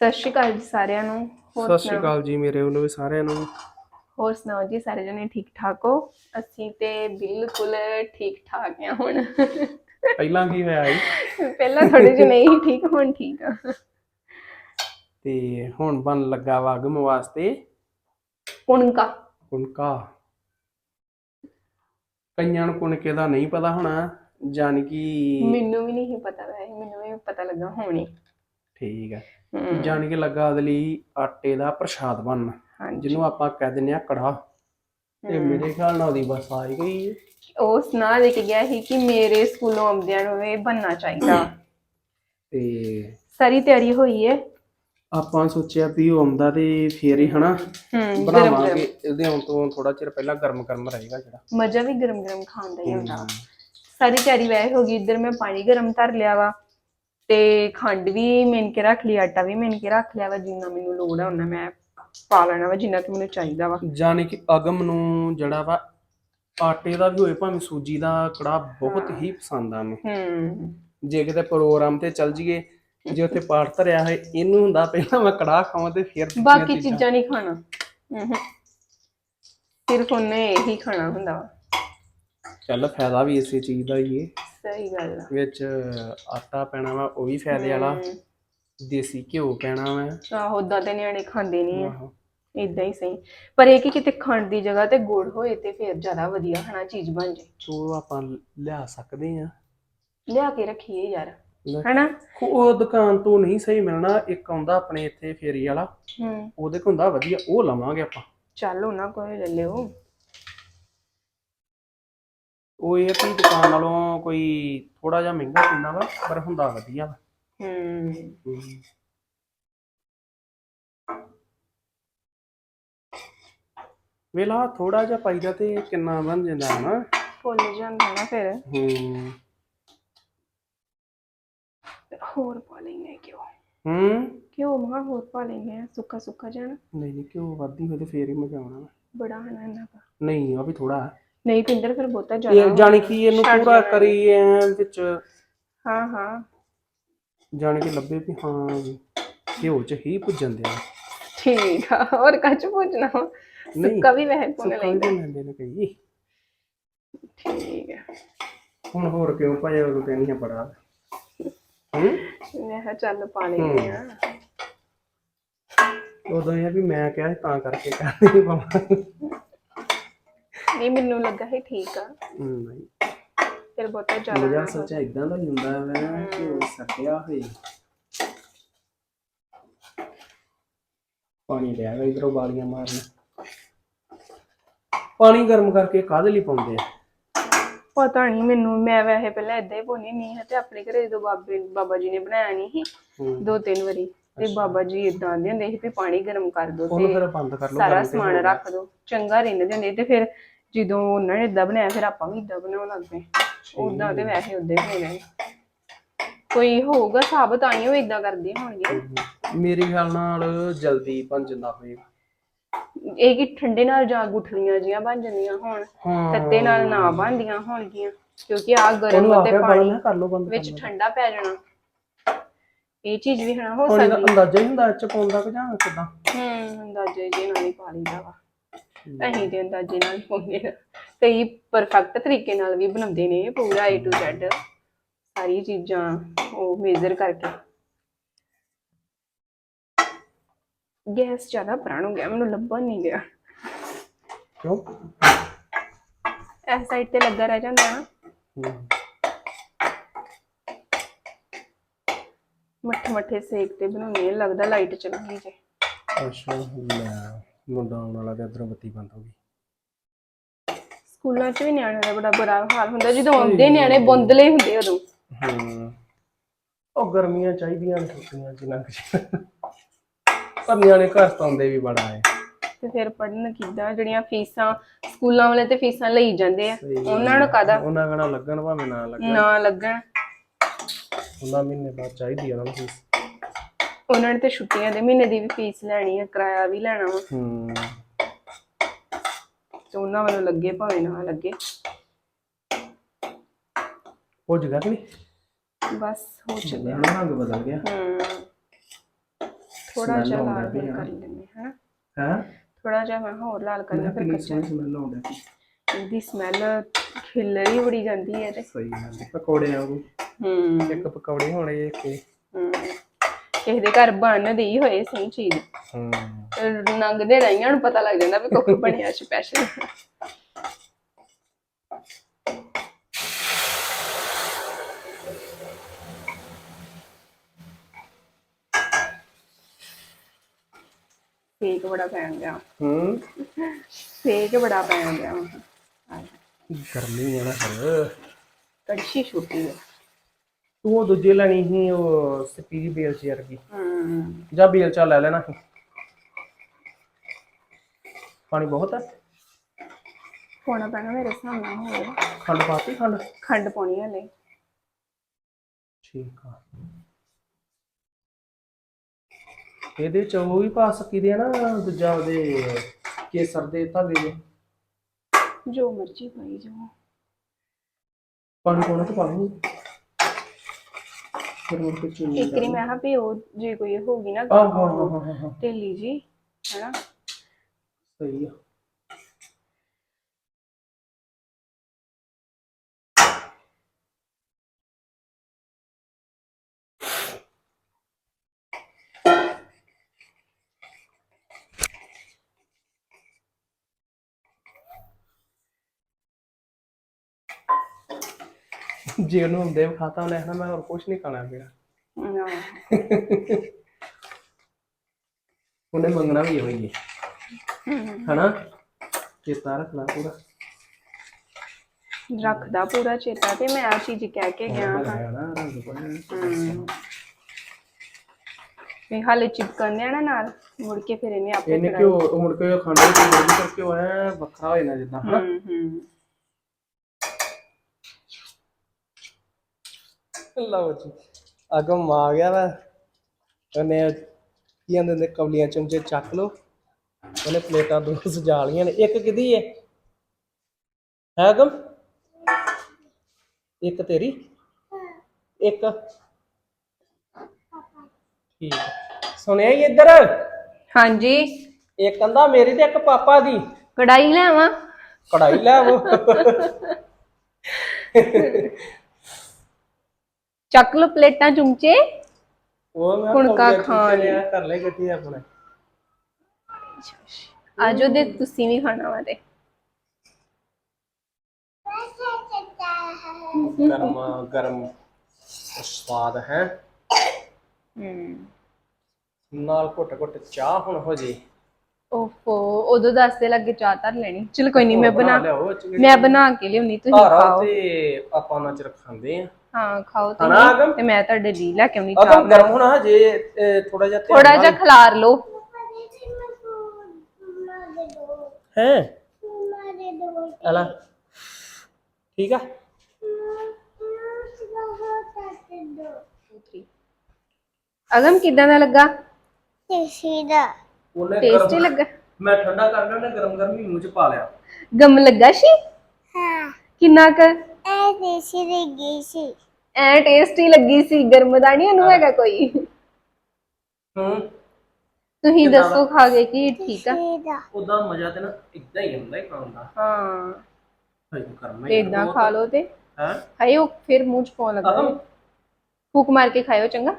ਸਤਿ ਸ਼੍ਰੀ ਅਕਾਲ ਜੀ ਸਾਰਿਆਂ ਨੂੰ। ਹੋਰ ਸਤਿ ਸ਼੍ਰੀ ਸੁਣਾਓ- ਅਕਾਲ ਜੀ ਮੇਰੇ ਵੱਲੋਂ ਵੀ ਸਾਰਿਆਂ ਨੂੰ। ਹੋਰ ਸੁਣਾਓ ਜੀ ਸਾਰੇ ਜਣੇ ਠੀਕ ਠਾਕ ਹੋ? ਅਸੀਂ ਤੇ ਬਿਲਕੁਲ ਠੀਕ ਠਾਕ ਆ ਹੁਣ। ਪਹਿਲਾਂ ਕੀ ਹੋਇਆ ਜੀ? ਪਹਿਲਾਂ ਥੋੜੇ ਜਿਹੇ ਨਹੀਂ ਸੀ ਠੀਕ ਹੁਣ ਠੀਕ ਆ। ਤੇ ਹੁਣ ਬਣ ਲੱਗਾ ਵਾ ਅਗਮ ਵਾਸਤੇ ਕੁਣਕਾ ਕੁਣਕਾ ਕਈਆਂ ਨੂੰ ਕੁਣਕੇ ਦਾ ਨਹੀਂ ਪਤਾ ਹੋਣਾ ਜਾਨ ਕਿ ਮੈਨੂੰ ਵੀ ਨਹੀਂ ਸੀ ਪਤਾ ਵੈਸੇ ਮੈਨੂੰ ਵੀ ਪਤਾ ਲੱਗਾ ਹੁਣੇ। ਠੀਕ ਹੈ। ਜਾਨ ਕਿ ਲੱਗਾ ਉਹਦੇ ਲਈ ਆਟੇ ਦਾ ਪ੍ਰਸ਼ਾਦ ਬਣਨਾ। ਹਾਂਜੀ। ਜਿਹਨੂੰ ਆਪਾਂ ਕਹਿ ਦਿੰਦੇ ਆ ਕੜਾ ਤੇ। ਮੇਰੇ ਖਿਆਲ ਨਾਲ ਉਹਦੀ ਬਸ ਆ ਹੀ ਗਈ ਹੈ ਉਹ ਸੁਣਾ ਦੇ ਕੇ ਗਿਆ ਸੀ ਕਿ ਮੇਰੇ ਸਕੂਲੋਂ ਆਉਂਦਿਆਂ ਨੂੰ ਇਹ ਬੰਨਣਾ ਚਾਹੀਦਾ। ਤੇ ਸਾਰੀ ਤਿਆਰੀ ਹੋਈ ਹੈ ਆਪਾਂ ਸੋਚਿਆ ਵੀ ਉਹ ਆਉਂਦਾ ਤੇ ਫੇਰ ਹੀ ਹਨਾ। ਹੂੰ ਗਰਮ ਬਣਾਵਾਂਗੇ। ਗਰਮ ਇਹਦੇ ਆਉਣ ਤੋਂ ਥੋੜਾ ਚਿਰ ਪਹਿਲਾਂ ਗਰਮ ਗਰਮ ਰਹੇਗਾ ਜਿਹੜਾ। ਮਜ਼ਾ ਵੀ ਗਰਮ ਗਰਮ ਖਾਣ ਦਾ ਹੀ ਹੁੰਦਾ ਵਾ। ਸਾਰੀ ਤਿਆਰੀ ਵੈਸੇ ਹੋ ਗਈ ਇੱਧਰ ਮੈਂ ਪਾਣੀ ਗਰਮ ਧਰ ਲਿਆ ਵਾ। ਤੇ ਖੰਡ ਵੀ ਮਿਣ ਕੇ ਰੱਖ ਲਈ ਆਟਾ ਵੀ ਮਿਣ ਕੇ ਰੱਖ ਲਿਆ ਵਾ ਜਿੰਨਾ ਮੈਨੂੰ ਲੋੜ ਆ ਉਹਨਾਂ ਮੈਂ ਪਾ ਲੈਣਾ ਵਾ ਜਿੰਨਾ ਕਿ ਮੈਨੂੰ ਚਾਹੀਦਾ ਵਾ। ਜਾਣੀ ਕਿ ਅਗਮ ਨੂੰ ਜਿਹੜਾ ਵਾ ਆਟੇ ਦਾ ਵੀ ਹੋਏ ਭਾਵੇਂ ਸੂਜੀ ਦਾ ਕੜਾ ਬਹੁਤ ਹੀ ਪਸੰਦ ਆ ਉਹਨੂੰ ਹੂੰ। ਜੇ ਕਿਤੇ ਪ੍ਰੋਗਰਾਮ ਤੇ ਚੱਲ ਜੀਏ ਜੇ ਉੱਥੇ ਪਾਠ ਧਰਿਆ ਹੋਏ ਇਹਨੂੰ ਹੁੰਦਾ ਪਹਿਲਾਂ ਮੈਂ ਕੜਾ ਖਾਵਾਂ ਤੇ ਫਿਰ ਬਾਕੀ ਚੀਜ਼ਾਂ ਨਹੀਂ ਖਾਣਾ। ਹੂੰ। ਸਿਰਫ ਉਹਨੇ ਇਹੀ ਖਾਣਾ ਹੁੰਦਾ ਵਾ। ਚੱਲ ਫਾਇਦਾ ਵੀ ਇਸੇ ਚੀਜ਼ ਦਾ ਹੀ ਏ। ਸਹੀ ਗੱਲ ਆ। ਵਿੱਚ ਆਟਾ ਪੈਣਾ ਵਾ ਉਹ ਵੀ ਫਾਇਦੇ ਵਾਲਾ। ਦੇਸੀ ਘਿਓ ਪੈਣਾ ਵਾ। ਆਹੋ ਉਦਾਂ ਤੇ ਨਿਆਣੇ ਖਾਂਦੇ ਨਹੀਂ ਆ। ਇਦਾਂ ਹੀ ਸਹੀ। ਪਰ ਇਹ ਕਿ ਕਿਤੇ ਖੰਡ ਦੀ ਜਗ੍ਹਾ ਤੇ ਗੁੜ ਹੋਏ ਤੇ ਫਿਰ ਜ਼ਿਆਦਾ ਵਧੀਆ ਹਨਾ ਚੀਜ਼ ਬਣ ਜੇ ਸੋ ਆਪਾਂ ਲਿਆ ਸਕਦੇ ਆ। ਲਿਆ ਕੇ ਰੱਖੀਏ ਯਾਰ। ਹਨਾ? ਉਹ ਦੁਕਾਨ ਤੋਂ ਨਹੀਂ ਸਹੀ ਮਿਲਣਾ। ਇੱਕ ਆਉਂਦਾ ਆਪਣੇ ਇੱਥੇ ਫੇਰੀ ਵਾਲਾ। ਹੂੰ। ਉਹਦੇ ਕੋਲ ਹੁੰਦਾ ਵਧੀਆ ਉਹ ਲਵਾਂਗੇ ਆਪਾਂ। ਚੱਲ ਉਹਨਾਂ ਕੋਲ ਲੈ ਲਿਓ। ਉਹ ਇਹ ਆ ਵੀ ਦੁਕਾਨ ਨਾਲੋਂ ਕੋਈ ਥੋੜਾ ਜਿਹਾ ਮਹਿੰਗਾ ਪੈਂਦਾ ਵਾ ਪਰ ਹੁੰਦਾ ਵਧੀਆ ਵਾ। ਹੂੰ। ਵੇਲਾ ਥੋੜਾ ਜਿਹਾ ਪਾਈਦਾ ਤੇ ਕਿੰਨਾ ਬਣ ਜਾਂਦਾ ਹੈ ਨਾ ਫੁੱਲ ਜਾਂਦਾ ਨਾ ਫਿਰ। ਹੂੰ ਹੋਰ ਪਾ ਲੈਂਗੇ ਕਿਉਂ ਹੂੰ। ਕਿਉਂ ਮਾ ਹੋਰ ਪਾ ਲੈਂਗੇ ਸੁੱਕਾ ਸੁੱਕਾ ਜਾਣਾ ਨਹੀਂ ਨਹੀਂ ਕਿਉਂ ਵੱਧੀ ਹੋਏ ਤੇ ਫੇਰ ਹੀ ਮਜ਼ਾ ਆਉਣਾ ਵਾ। ਬੜਾ ਹਨਾ ਇਹਨਾਂ ਦਾ ਨਹੀਂ ਉਹ ਵੀ ਥੋੜਾ ਨਹੀਂ ਪਿੰਦਰ ਫਿਰ ਬਹੁਤਾ ਜ਼ਿਆਦਾ ਇਹ ਜਾਣੀ ਕਿ ਇਹਨੂੰ ਛੱਡ ਪੂਰਾ ਜਾਣਾ। ਕਰੀ ਐਂ ਵਿੱਚ। ਹਾਂ ਹਾਂ। ਜਾਣੀ ਕਿ ਲੱਭੇ ਵੀ ਹਾਂ ਜੀ, ਘਿਓ ਚ ਹੀ ਭੁੱਜਣ ਦਿਆ। ਠੀਕ ਆ ਹੋਰ ਕੱਚ ਪੁੱਛਣਾ ਨਹੀਂ ਸੁੱਕਾ ਵੀ ਪੁੰਨ ਸੁੱਕਾ ਲੈਂਦਾ। ਵੀ ਲੈਂਦੇ ਨੇ ਕਈ। ਠੀਕ ਆ। ਹੁਣ ਹੋਰ ਕਿਉਂ ਭਾਈ ਉਹ ਕਹਿੰਦੀ ਹੈ ਬੜਾ। ਹੂੰ? ਮੈਂ ਕਿਹਾ ਚੱਲ ਪਾ ਲੈਂਦੇ ਆ। ਉਦੋਂ ਇਹ ਆ ਵੀ ਮੈਂ ਕਿਹਾ ਸੀ ਤਾਂ ਕਰਕੇ ਕਹਿੰਦੀ ਪਾਵਾਂ ਨਹੀਂ ਮੈਨੂੰ ਲੱਗਾ ਹੈ ਠੀਕ ਆ। ਨਹੀਂ ਫਿਰ ਬਹੁਤਾ ਜ਼ਿਆਦਾ ਮਜ਼ਾ ਨਾ ਸੱਚ ਇਦਾਂ ਦਾ ਹੀ ਹੁੰਦਾ ਵਾ ਕਿ ਉਹ ਸੱਟਿਆ ਹੋਏ ਪਾਣੀ ਲਿਆ ਵਾ ਇਧਰੋਂ ਬਾਲੀਆਂ ਮਾਰਨ। ਪਾਣੀ ਗਰਮ ਕਰਕੇ ਕਾਹਦੇ ਲਈ ਪਾਉਂਦੇ ਆ? ਪਤਾ ਨਹੀਂ ਮੈਨੂੰ ਮੈਂ ਵੈਸੇ ਪਹਿਲਾਂ ਇਦਾਂ ਹੀ ਪਾਉਣੀ ਨਹੀਂ ਹੈ ਤੇ ਆਪਣੇ ਘਰੇ ਜਦੋਂ ਬਾਬੇ ਬਾਬਾ ਜੀ ਨੇ ਬਣਾਇਆ ਨਹੀਂ ਸੀ ਹੂੰ। ਦੋ ਤਿੰਨ ਵਾਰੀ। ਤੇ ਬਾਬਾ ਜੀ ਇਦਾਂ ਆਂਦੇ ਹੁੰਦੇ ਸੀ ਵੀ ਪਾਣੀ ਗਰਮ ਕਰ ਦੋ ਉਹਨੂੰ ਤੇ ਫਿਰ ਬੰਦ ਕਰ ਲਓ ਸਾਰਾ ਗਰਮ ਤੇ ਸਮਾਨ ਰੱਖ ਦੋ ਚੰਗਾ ਰਹਿੰਦੇ ਜਾਂਦੇ ਤੇ ਫਿਰ ਜਦੋਂ ਉਹਨਾਂ ਨੇ ਇਦਾਂ ਬਣਾਇਆ ਫਿਰ ਆਪਾਂ ਵੀ ਇਦਾਂ ਬਣਾਉਣ ਲੱਗ ਪਏ। ਉਦਾਂ ਤੇ ਵੈਸੇ ਉਦਾਂ ਹੀ ਹੋਣੇ ਕੋਈ ਹੋਊਗਾ ਸਾਬਤ ਆਈ ਹੋ ਇਦਾਂ ਕਰਦੇ ਹੋਣਗੇ। ਮੇਰੇ ਖਿਆਲ ਨਾਲ ਜਲਦੀ ਬਣ ਜਾਂਦਾ ਹੋਏਗਾ ਇਹ ਕਿ ਠੰਡੇ ਨਾਲ ਜਾਂ ਗੁਠਲੀਆਂ ਜੀਆਂ ਬਣ ਜਾਂਦੀਆਂ ਹੋਣ ਹਾਂ। ਤੱਤੇ ਨਾਲ ਨਾ ਬਣਦੀਆਂ ਹੋਣਗੀਆਂ। ਕਿਉਂਕਿ ਆ ਗਰਮ ਉਹਨੂੰ ਤੇ ਆਪੇ ਪਾਣੀ ਵਿੱਚ ਠੰਡਾ ਪੈ ਜਾਣਾ। ਇਹ ਚੀਜ਼ ਵੀ ਹਨਾ ਹੋ ਸਕਦੀ। ਅੰਦਾਜ਼ਾ ਹੀ ਹੁੰਦਾ ਚ ਪਾਉਂਦਾ ਕਿ ਜਾਂ ਕਿਦਾਂ? ਹੂੰ ਅੰਦਾਜ਼ੇ ਜੇ ਨਾਲ ਹੀ ਪਾ ਲਈਦਾ ਵਾ। ਅਸੀਂ ਤੇ ਅੰਦਾਜ਼ੇ ਨਾਲ ਪਾਉਂਦੇ ਆ ਕਈ ਪਰਫੈਕਟ ਤਰੀਕੇ ਨਾਲ ਵੀ ਬਣਾਉਂਦੇ ਨੇ ਪੂਰਾ A to Z ਸਾਰੀ ਚੀਜ਼ਾਂ ਉਹ ਮੇਜ਼ਰ ਕਰਕੇ। ਗੈਸ ਜ਼ਿਆਦਾ ਪੁਰਾਣਾ ਹੋ ਗਿਆ ਮੈਨੂੰ ਲੱਭਣ ਨਹੀਂ ਗਿਆ। ਕਿਉਂ? ਇਸ ਸਾਈਡ ਤੇ ਲੱਗਾ ਰਹਿ ਜਾਂਦਾ ਨਾ। ਹੂੰ। ਮੱਠੇ ਮੱਠੇ ਸੇਕ ਤੇ ਬਣਾਉਣੀ ਲੱਗਦਾ ਲਾਈਟ ਚੱਲ ਗਈ ਜੇ। ਅੱਛਾ ਲੈ। ਮੁੰਡਾ ਆਉਣ ਵਾਲਾ ਤੇ ਇਧਰੋਂ ਬੱਤੀ ਬੰਦ ਹੋ ਗਈ। ਸਕੂਲਾਂ 'ਚ ਵੀ ਨਿਆਣਿਆਂ ਦਾ ਬੜਾ ਬੁਰਾ ਹਾਲ ਹੁੰਦਾ ਜਦੋਂ ਆਉਂਦੇ ਨਿਆਣੇ ਬੁੰਦਲੇ ਹੁੰਦੇ ਉਦੋਂ। ਹੂੰ। ਉਹ ਗਰਮੀਆਂ ਚਾਹੀਦੀਆਂ ਨੇ ਛੁੱਟੀਆਂ ਜਿੰਨਾ ਕੁ ਪਰ ਨਿਆਣੇ ਘਰ ਤੋਂ ਆਉਂਦੇ ਵੀ ਬੜਾ ਹੈ। ਤੇ ਫਿਰ ਪੜਨ ਕਿੱਦਾਂ? ਜਿਹੜੀਆਂ ਫੀਸਾਂ ਸਕੂਲਾਂ ਵਾਲੇ ਤੇ ਫੀਸਾਂ ਲਈ ਜਾਂਦੇ ਆ। ਉਹਨਾਂ ਨੂੰ ਕਾਦਾ ਉਹਨਾਂ ਕਹਣਾ ਲੱਗਣ ਭਾਵੇਂ ਨਾ ਲੱਗਣ। ਨਾ ਲੱਗਣ। ਉਹਨਾਂ ਮਹੀਨੇ ਬਾਅਦ ਚਾਹੀਦੀ ਆ ਉਹਨਾਂ ਨੂੰ ਫੀਸ। ਉਹਨਾਂ ਨੇ ਤੇ ਛੁੱਟੀਆਂ ਦੇ ਮਹੀਨੇ ਦੀ ਵੀ ਫੀਸ ਲੈਣੀ ਆ ਕਿਰਾਇਆ ਵੀ ਲੈਣਾ ਵਾ। ਹੂੰ ਤੇ ਉਹਨਾਂ ਵੱਲੋਂ ਲੱਗੇ ਭਾਵੇਂ ਨਾ ਲੱਗੇ। ਉਹ ਜਗ੍ਹਾ ਕਿ ਨਹੀਂ? ਬਸ ਹੋ ਚੱਲਿਆ ਰੰਗ ਬਦਲ ਗਿਆ। ਹੂੰ। ਥੋੜਾ Smell ਜਿਹਾ ਆਉਂਦਾ ਲਾਲ ਪਿਆ। ਕਰ ਲੈਂਦੇ ਹਾਂ ਹੈ? ਥੋੜਾ ਜਿਹਾ ਮੈਂ ਹੋਰ ਲਾਲ ਕਰਨਾ ਫਿਰ ਕਿੰਨੀ ਕੱਚਾ ਸੋਹਣੀ ਸਮੈਲ ਆਉਂਦਾ ਇਹਦੀ ਸਮੈਲ ਖਿਲਰੀ ਬੜੀ ਜਾਂਦੀ ਹੈ ਤੇ ਸਹੀ ਗੱਲ ਹੈ ਪਕੌੜੇ ਵਾਂਗੂ। ਹੂੰ। ਇੱਕ ਪਕੌੜੇ ਹੋਣੇ ਇੱਕ ਇਹ। ਹੂੰ। ਕਿਸੇ ਦੇ ਘਰ ਬਣਦੇ ਹੋਏ ਸਹੀ ਚੀਜ਼। ਹੂੰ ਨੰਗਦੇ ਰਹੀਆਂ ਨੂੰ ਪਤਾ ਲੱਗ ਜਾਂਦਾ ਵੀ ਕੁੱਖ ਬਣਿਆ ਸਪੈਸ਼ਲ ਸੇਕ ਬੜਾ ਪੈਣ ਗਿਆ ਹੂੰ। ਸੇਕ ਬੜਾ ਪੈਣ ਗਿਆ ਗਰਮੀ ਆ ਨਾ ਫਿਰ। ਕੜਛੀ ਛੁੱਟੀ ਹੈ ਤੂੰ ਉਹ ਦੂਜੇ ਲੈਣੀ ਸੀ ਉਹ ਸਪੀਰੀ ਬੇਲ ਚੇਅਰ ਦੀ। ਹੂੰ। ਜਾਂ ਬੇਲ ਚਾ ਲੈ ਲੈਣਾ ਸੀ। ਪਾਣੀ ਬਹੁਤ ਹੈ ਪਾਉਣਾ ਪੈਣਾ ਮੇਰੇ ਹਿਸਾਬ ਨਾਲ ਹੋਰ। ਖੰਡ ਪਾਤੀ ਖੰਡ? ਖੰਡ ਪਾਉਣੀ ਹਲੇ। ਠੀਕ ਆ। ਇਹਦੇ ਚ ਉਹ ਵੀ ਪਾ ਸਕੀਦੇ ਆ ਨਾ ਦੂਜਾ ਉਹਦੇ ਕੇਸਰ ਦੇ ਧਾਗੇ ਦੇ। ਜੋ ਮਰਜ਼ੀ ਪਾਈ ਜਾਓ। ਪਾਣੀ ਪਾਉਣਾ ਤਾਂ ਪਾਣੀ ਫਿਰ ਇੱਕ ਵਾਰੀ ਮੈਂ ਕਿਹਾ ਵੀ ਉਹ ਜੇ ਕੋਈ ਹੋਗੀ ਨਾ ਆਹ ਹਾਂ ਹਾਂ ਹਾਂ, ਹਾਂ ਹਾਂ ਢਿੱਲੀ ਜੀ ਹੈਨਾ? ਸਹੀ ਆ। ਜੇ ਉਹਨੂੰ ਹੁੰਦੇ ਖਾਤਾ ਉਹਨੇ ਆਖਣਾ ਮੈਂ ਹੋਰ ਕੁਝ ਨਹੀਂ ਖਾਣਾ ਨਾ। ਉਹਨੇ ਮੰਗਣਾ ਵੀ ਇਹੋ ਹੀ ਹੈ। ਹਨਾ? ਚੇਤਾ ਰੱਖਣਾ ਪੂਰਾ। ਰੱਖਦਾ ਪੂਰਾ ਚੇਤਾ ਤੇ ਮੈਂ ਆ ਚੀਜ਼ ਕਹਿ ਕੇ ਗਿਆ ਹਾਂ। ਹਮ। ਵੀ ਹਾਲੇ ਚਿਪਕਣ ਨਾ ਨਾਲ ਮੁੜ ਕੇ ਫਿਰ ਇਹਨੇ ਆਪੇ ਇਹਨੇ ਕਿਉਂ ਮੁੜ ਕੇ ਖੰਡ ਵਿੱਚ ਕਰਕੇ ਉਹ ਐ ਵੱਖਰਾ ਹੋ ਜਾਣਾ ਜਿੱਦਾਂ ਹਨਾ? ਹੂੰ ਹੂੰ। ਲਓ ਜੀ ਅਗਮ ਆ ਗਿਆ ਵਾ। ਉਹਨੇ ਕੀ ਕਹਿੰਦੇ ਨੇ ਕਵਲੀਆਂ ਚਮਚੇ ਚੱਕ ਲਓ। ਉਹਨੇ ਪਲੇਟਾਂ ਦੋ ਸਜਾ ਲੀਆਂ ਨੇ। ਇੱਕ ਕਿਹਦੀ ਹੈ ਹੈ ਅਗਮ ਇੱਕ ਤੇਰੀ? ਇੱਕ। ਠੀਕ। ਸੁਣਿਆ ਹੀ ਇੱਧਰ? ਹਾਂਜੀ। ਇੱਕ ਕਹਿੰਦਾ ਮੇਰੀ ਤੇ ਇੱਕ ਪਾਪਾ ਦੀ। ਕੜਾਈ ਲੈਵਾਂ ਕੜਾਈ ਲੈ ਆਵੋ। ਚੱਕ ਲੋ ਪਲੇਟਾਂ ਚੁੰਮਚੇ ਉਹ ਮੈਂ ਹੁਣ ਕਾ ਖਾਣ। ਲਿਆ, ਕਰ ਲੈ ਗੱਟੀ ਆਪਣੇ। ਆਜੋ ਦੇ ਤੁਸੀਂ ਵੀ ਖਾਣਾ ਵਾ ਤੇ ਗਰਮ ਗਰਮ ਸਵਾਦ ਹੈ। ਹੂੰ। ਨਾਲ ਘੁੱਟ ਘੁੱਟ ਚਾਹ ਹੁਣ ਹੋ ਜੇ। ਓਫੋ ਉਦੋਂ ਦੱਸਦੇ ਲੱਗੇ ਚਾਹ ਧਰ ਲੈਣੀ। ਚਲ ਕੋਈ ਨਹੀਂ ਮੈਂ ਬਣਾ ਮੈਂ ਬਣਾ ਕੇ ਲਿਆਉਣੀ ਤੁਸੀਂ ਖਾਓ। ਤੇ ਆਪਾਂ ਨਾ ਚਿਰ ਖਾਂਦੇ ਆ ਹਾਂ ਖਾਓ ਹਨਾ ਤੁਸੀਂ। ਅਗਮ? ਤੇ ਮੈਂ ਤੁਹਾਡੇ ਲਈ ਲੈ ਕੇ ਆਉਣੀ ਅਗਮ ਚਾਹ ਗਰਮ ਹੋਣਾ ਹਜੇ ਥੋੜਾ ਜਿਹਾ ਥੋੜਾ ਜਿਹਾ ਖਲਾਰ ਲਓ। ਹੈ? ਅਲਾ। ਠੀਕ ਆ? ਅਗਮ ਕਿਦਾਂ ਦਾ ਲੱਗਾ? ਉਹਨੇ ਟੇਸਟੀ ਲੱਗਾ? ਮੈਂ ਠੰਡਾ ਕਰ ਲਿਆ ਉਹਨੇ ਗਰਮ ਗਰਮ ਹੀ ਮੂੰਹ ਚ ਪਾ ਲਿਆ। ਗਮ ਲੱਗਾ ਸੀ? ਕਿੰਨਾ ਕ? ਐ ਟੇਸਟੀ ਲੱਗੀ ਸੀ ਗਰਮ ਦਾ ਨਹੀਂ ਉਹਨੂੰ ਹੈਗਾ ਕੋਈ? ਹੂੰ। ਤੁਸੀਂ ਦੱਸੋ ਖਾ ਗਏ ਕਿ ਠੀਕ ਆ? ਉਹਦਾ ਮਜ਼ਾ ਤੇ ਨਾ ਇਦਾਂ ਹੀ ਹੁੰਦਾ ਹੀ ਖਾਣ ਦਾ। ਹਾਂ। ਹਜੇ ਕਰਨਾ ਤੇ ਹੀ ਇਦਾਂ ਖਾ ਲਓ ਤੇ। ਹੈ? ਹਾਏ ਉਹ ਫਿਰ ਮੂੰਹ ਚ ਪਾਉਣ ਲੱਗਾ। ਅਗਮ ਫੂਕ ਮਾਰ ਕੇ ਖਾਇਓ ਚੰਗਾ।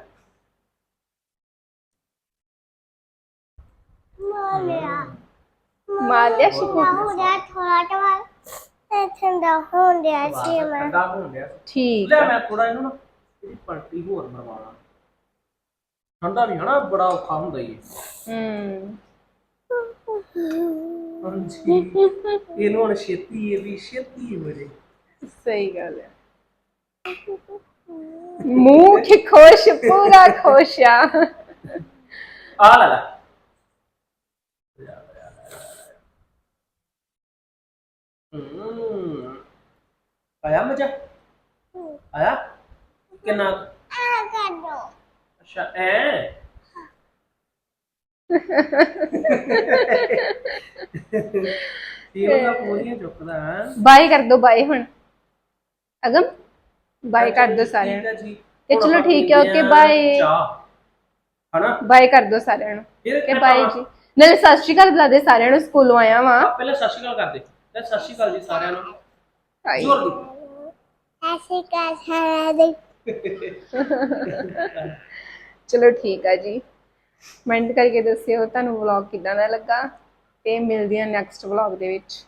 ਮਾਰ ਲਿਆ ਸੀ ਠੰਡਾ ਹੋਣ ਡਿਆ ਸੀ ਮੈਂ। ਠੰਡਾ ਹੋਣ ਡਿਆ ਠੀਕ ਲੈ ਮੈਂ ਥੋੜਾ ਇਹਨੂੰ ਨਾ ਇਹਦੀ ਪਲਟੀ ਹੋਰ ਮਰਵਾਣਾ ਠੰਡਾ ਵੀ ਹਨਾ ਬੜਾ ਔਖਾ ਹੁੰਦਾ ਹੀ ਹੂੰ ਹਾਂਜੀ। ਇਹਨੂੰ ਹੁਣ ਛੇਤੀ ਇਹ ਵੀ ਛੇਤੀ ਹੋ ਜੇ ਸਹੀ ਗੱਲ ਹੈ ਮੂੰਹ ਕਿ ਖੁਸ਼ ਪੂਰਾ ਖੁਸ਼ ਆ। ਆ ਲੈ ਲੈ। ਹੂੰ। ਆਇਆ ਮਜ਼ਾ ਆਇਆ? ਕਿੰਨਾ? ਆ ਕਰ। ਦੋ ਅੱਛਾ ਐ? ਇਹ ਉਹਦਾ ਪੂਰੀਆਂ ਚੁੱਕਦਾ ਬਾਏ ਕਰ ਦੋ ਬਾਏ ਹੁਣ। ਅਗਮ ਬਾਏ ਕਰ ਦੋ ਸਾਰਿਆਂ ਨੂੰ। ਜੀ। ਤੇ ਹੁਣ ਚਲੋ ਠੀਕ ਹੈ, ਪੀਂਦੇ okay, ਹਾਂ bye. ਚਾਹ। ਹਨਾ? ਬਾਏ ਕਰ ਦੋ ਸਾਰਿਆਂ ਨੂੰ। ਕਿ ਬਾਏ ਜੀ। ਨਾਲੇ ਸਤਿ ਸ਼੍ਰੀ ਅਕਾਲ ਬੁਲਾ ਦੇ ਸਾਰਿਆਂ ਨੂੰ ਸਕੂਲੋਂ ਆਇਆ ਵਾਂ। ਪਹਿਲਾਂ ਸਤਿ ਸ਼੍ਰੀ ਅਕਾਲ ਕਰਦੇ। ਤੇ ਸਤਿ ਸ਼੍ਰੀ ਅਕਾਲ ਜੀ ਸਾਰਿਆਂ ਨੂੰ। ਜ਼ੋਰ ਦੀ ਚਲੋ ਠੀਕ ਆ ਜੀ। ਕਮੈਂਟ ਕਰਕੇ ਦੱਸਿਓ ਤੁਹਾਨੂੰ ਵਲੌਗ ਕਿਦਾਂ ਦਾ ਲੱਗਾ? ਤੇ ਮਿਲਦੀ ਹਾਂ ਨੈਕਸਟ ਵਲੌਗ ਦੇ ਵਿੱਚ।